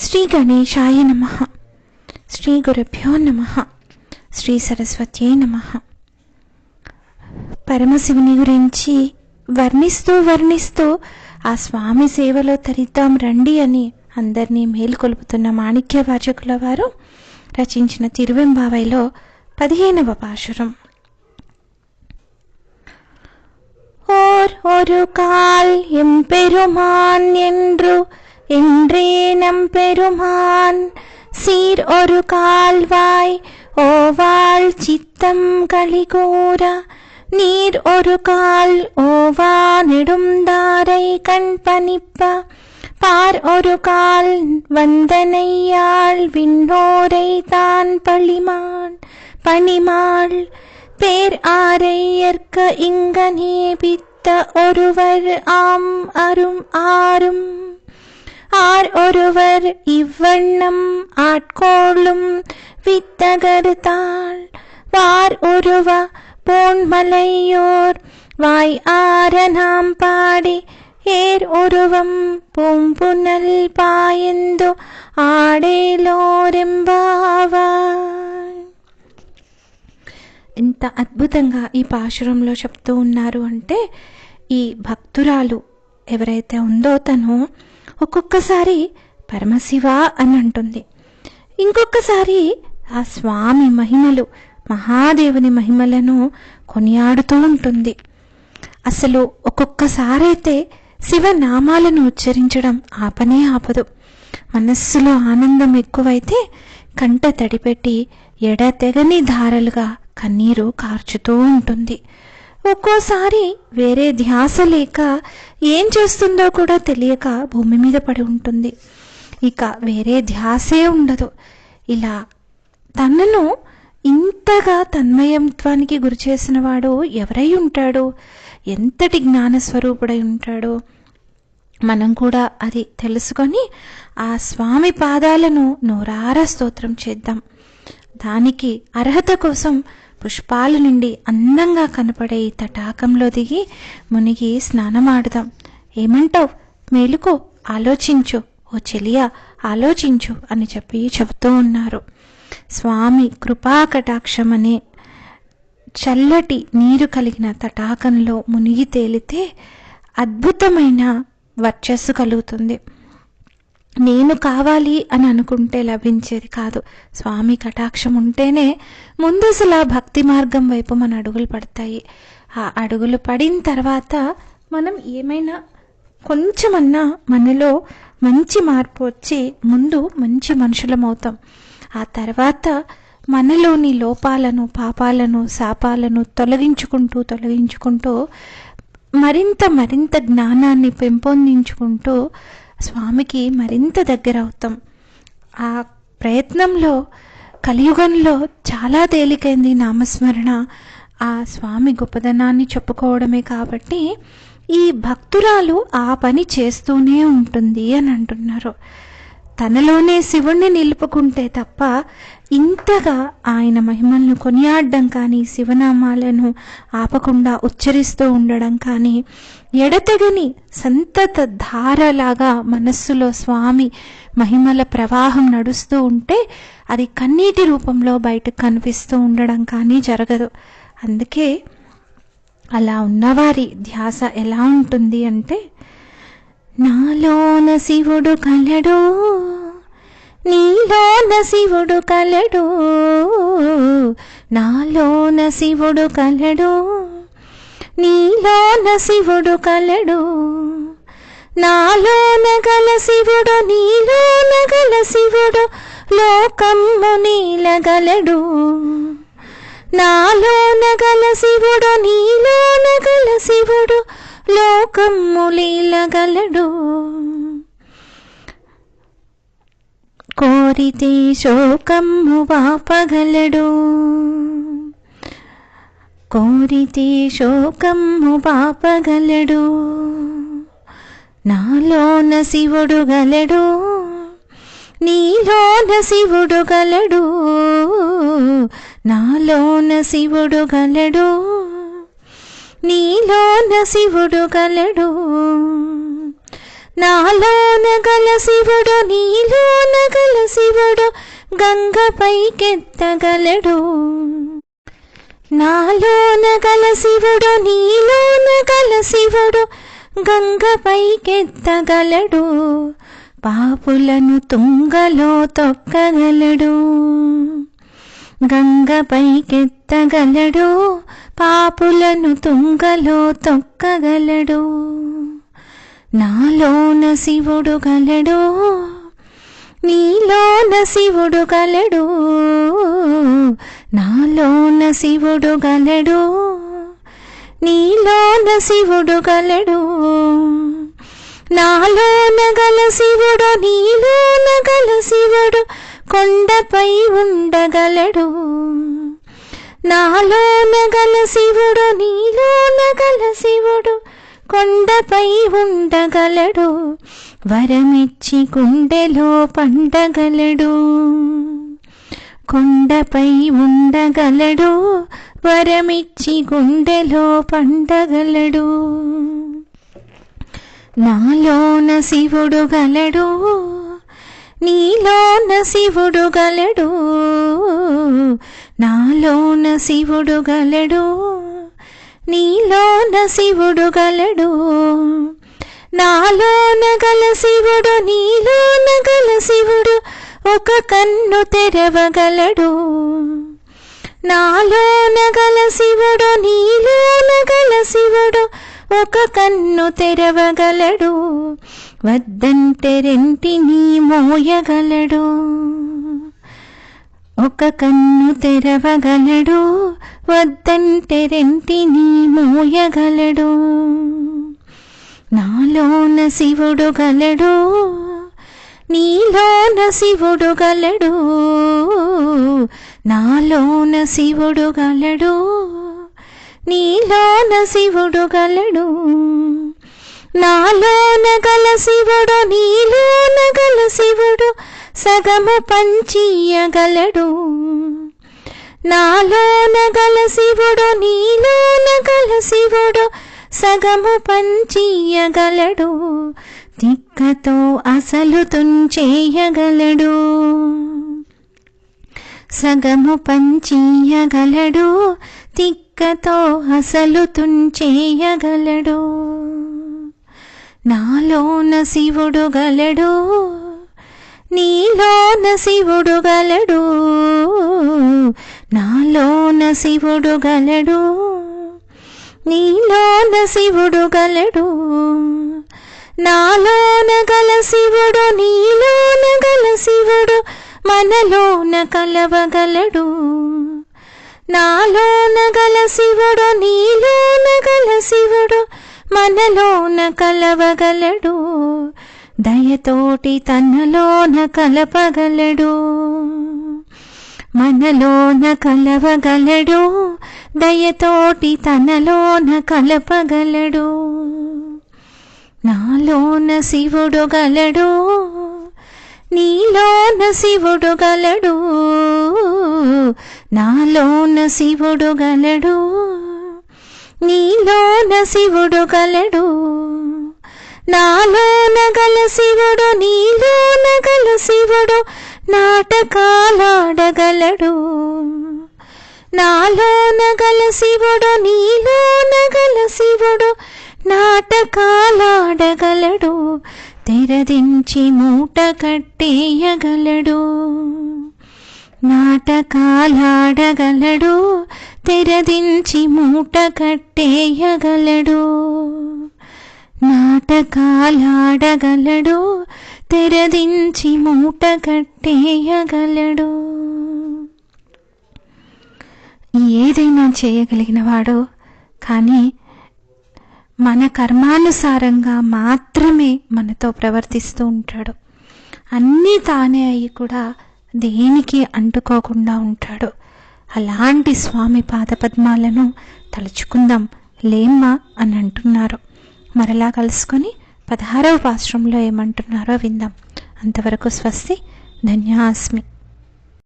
శ్రీ గణేశాయ నమ శ్రీ గురుభ్యో నమ శ్రీ సరస్వత్యై నమ పరమశివుని గురించి వర్ణిస్తూ వర్ణిస్తూ ఆ స్వామి సేవలో తరిద్దాం రండి అని అందరినీ మేల్కొల్పుతున్న మాణిక్య వాచకుల వారు రచించిన తిరువెంబావైలో పదిహేనవ పాశురం ஓர் ஒரு கால் எம்பெருமான் என்று என்றே நம் பெருமான் சீர் ஒரு கால்வாய் ஓவாள் சித்தம் கலிகூர. நீர் ஒரு கால் ஓவா நெடுந்தாரை கண் பனிப்ப பார் ஒரு கால் வந்தனையாள் விண்ணோரை தான் பழிமான். பணிமாள் பேர் ஆரையற்க இங்க பித்த ஒருவர் ஆம் அரும் ஆறும் ஆர் ஒருவர் இவ்வண்ணம் ஆட்கோளும் வித்தகர்த்தாள் வார் ஒருவ போன்மலையோர் வாய் ஆர நாம் பாடி ஏர் ஒருவம் பூம்புனல் பாயந்து ఆడేలోరెంబావాయ్ ఎంత అద్భుతంగా ఈ పాశురంలో చెప్తూ ఉన్నారు అంటే ఈ భక్తురాలు ఎవరైతే ఉందో తను ఒక్కొక్కసారి పరమశివ అని అంటుంది. ఇంకొకసారి ఆ స్వామి మహిమలు మహాదేవుని మహిమలను కొనియాడుతూ ఉంటుంది. అసలు ఒక్కొక్కసారైతే శివనామాలను ఉచ్చరించడం ఆపనే ఆపదు. మనస్సులో ఆనందం ఎక్కువైతే కంట తడిపెట్టి ఎడతెగని ధారలుగా కన్నీరు కార్చుతూ ఉంటుంది. ఒక్కోసారి వేరే ధ్యాస లేక ఏం చేస్తుందో కూడా తెలియక భూమి మీద పడి ఉంటుంది. ఇక వేరే ధ్యాసే ఉండదు. ఇలా తనను ఇంతగా తన్మయత్వానికి గురి చేసిన వాడు ఎవరై ఉంటాడు? ఎంతటి జ్ఞానస్వరూపుడై ఉంటాడో? మనం కూడా అది తెలుసుకొని ఆ స్వామి పాదాలను నోరారా స్తోత్రం చేద్దాం. దానికి అర్హత కోసం పుష్పాల నుండి అందంగా కనపడే ఈ తటాకంలో దిగి మునిగి స్నానమాడదాం. ఏమంటావు? మేలుకో ఆలోచించు. ఓ చెలియా ఆలోచించు అని చెప్పి చెబుతూ ఉన్నారు. స్వామి కృపా కటాక్షం అనే చల్లటి నీరు కలిగిన తటాకంలో మునిగి తేలితే అద్భుతమైన వర్చస్సు కలుగుతుంది. నేను కావాలి అని అనుకుంటే లభించేది కాదు. స్వామి కటాక్షం ఉంటేనే ముందు అసలు ఆ భక్తి మార్గం వైపు మన అడుగులు పడతాయి. ఆ అడుగులు పడిన తర్వాత మనం ఏమైనా కొంచెమన్నా మనలో మంచి మార్పు వచ్చి ముందు మంచి మనుషులం అవుతాం ఆ తర్వాత మనలోని లోపాలను పాపాలను శాపాలను తొలగించుకుంటూ తొలగించుకుంటూ మరింత మరింత జ్ఞానాన్ని పెంపొందించుకుంటూ స్వామికి మరింత దగ్గర అవుతాం. ఆ ప్రయత్నంలో కలియుగంలో చాలా తేలికైంది నామస్మరణ. ఆ స్వామి గొప్పదనాన్ని చెప్పుకోవడమే కాబట్టి ఈ భక్తురాలు ఆ పని చేస్తూనే ఉంటుంది అని అంటున్నారు. తనలోనే శివుణ్ణి నిలుపుకుంటే తప్ప ఇంతగా ఆయన మహిమలను కొనియాడడం కానీ శివనామాలను ఆపకుండా ఉచ్చరిస్తూ ఉండడం కానీ ఎడతెగని సంతత ధారలాగా మనస్సులో స్వామి మహిమల ప్రవాహం నడుస్తూ ఉంటే అది కన్నీటి రూపంలో బయటకు కనిపిస్తూ ఉండడం కానీ జరగదు. అందుకే అలా ఉన్నవారి ధ్యాస ఎలా ఉంటుంది అంటే నాలోన శివుడు కలడు నీలోన శివుడు కలడు నాలోన శివుడు కలడు నీలోన శివుడు కలడు. నాలోన గల శివుడు నీలోన గల శివుడు లోకమ్ము నీలగలడు. నాలోన గల శివుడు నీలోన గల శివుడు లోకమ్ము లీలగలడు. కోరితే శోకమ్ము వాపగలడు. కోరితే శోకమ్ము పాపగలడు. నాలోన శివుడు గలడు. నీలోన శివుడు గలడు. నాలోన శివుడు గలడు. నీలోన శివుడు గలడు. నాలోన గల శివుడు నీలోన గల శివుడు గంగ పైకెత్తగలడు. నాలోన గల శివుడు నీలోన గల శివుడు గంగ పైకెత్తగలడు. పాపులను తుంగలో తొక్కగలడు. గంగ పైకెత్తగలడు పాపులను తుంగలో తొక్కగలడు. నాలోన శివుడు గలడు నీలోన శివుడు గలడు. నాలోన శివుడు గలడు నీలోన శివుడు గలడు. నాలోన గల శివుడు నీలోన గల శివుడు కొండపై ఉండగలడు. నాలోన గల శివుడు నీలోన గల శివుడు కొండపై ఉండగలడు. వరమిచ్చి గుండెలో పండగలడు. కొండపై ఉండగలడు వరమిచ్చి గుండెలో పండగలడు. నాలోన శివుడు గలడు నీలోన శివుడు గలడు నాలోన శివుడు గలడు నీలోన శివుడు గలడు నాలోన గల శివుడు నీలోన గల శివుడు ఒక కన్ను తెరవగలడు. నాలో నగల శివుడు నీలో నగల శివుడు ఒక కన్ను తెరవగలడు. వద్దంటే రెంటిని మోయగలడు. ఒక కన్ను తెరవగలడు. వద్దంటే రెంటిని మోయగలడు. నాలోన శివుడు గలడు. నీలోన శివుడు గలడు నాలోన శివుడు గలడు నీలోన శివుడు గలడు. నాలోన గల శివుడు నీలోన గల శివుడు సగము పంచీయగలడు నాలోన గల శివుడు నీలోన గల శివుడు సగము పంచీయగలడు తిక్కతో అసలు తుంచేయగలడు సగము పంచీయగలడు. తిక్కతో అసలు తుంచేయగలడు నాలోన శివుడు గలడు నీలోన శివుడు గలడు నాలోన శివుడు గలడు నీలోన శివుడు గలడు నాలోన గల శివుడు నీలోన గల శివుడు మనలోన కలవగలడు. నాలోన గల శివుడు నీలోన గల శివుడు మనలోన కలవగలడు. దయతోటి తనలోన కలపగలడు. మనలోన కలవగలడు. దయతోటి తనలోన కలపగలడు. నాలోన శివుడు గలడు నీలోన శివుడు గలడు నాలోన శివుడు గలడు నీలోన శివుడు గలడు నాలోన గల శివుడు నీలోన గల శివుడు నాటకాలాడగలడు. నాలోన గల శివుడు నీలోన గల తెరదించి మూట కట్టేయగలడు. నాటకాలాడగలడు. తెరదించి మూట కట్టేయగలడు. నాటకాలాడగలడు. తెరదించి మూట కట్టేయగలడు. ఏదైనా చేయగలిగిన వాడు కానీ మన కర్మానుసారంగా మాత్రమే మనతో ప్రవర్తిస్తూ ఉంటాడు. అన్నీ తానే అయి కూడా దేనికి అంటుకోకుండా ఉంటాడు. అలాంటి స్వామి పాదపద్మాలను తలుచుకుందాం లేమ్మా అని అంటున్నారు. మరలా కలుసుకొని పదహారవ పాశ్రంలో ఏమంటున్నారో విందాం. అంతవరకు స్వస్తి. ధన్యాస్మి.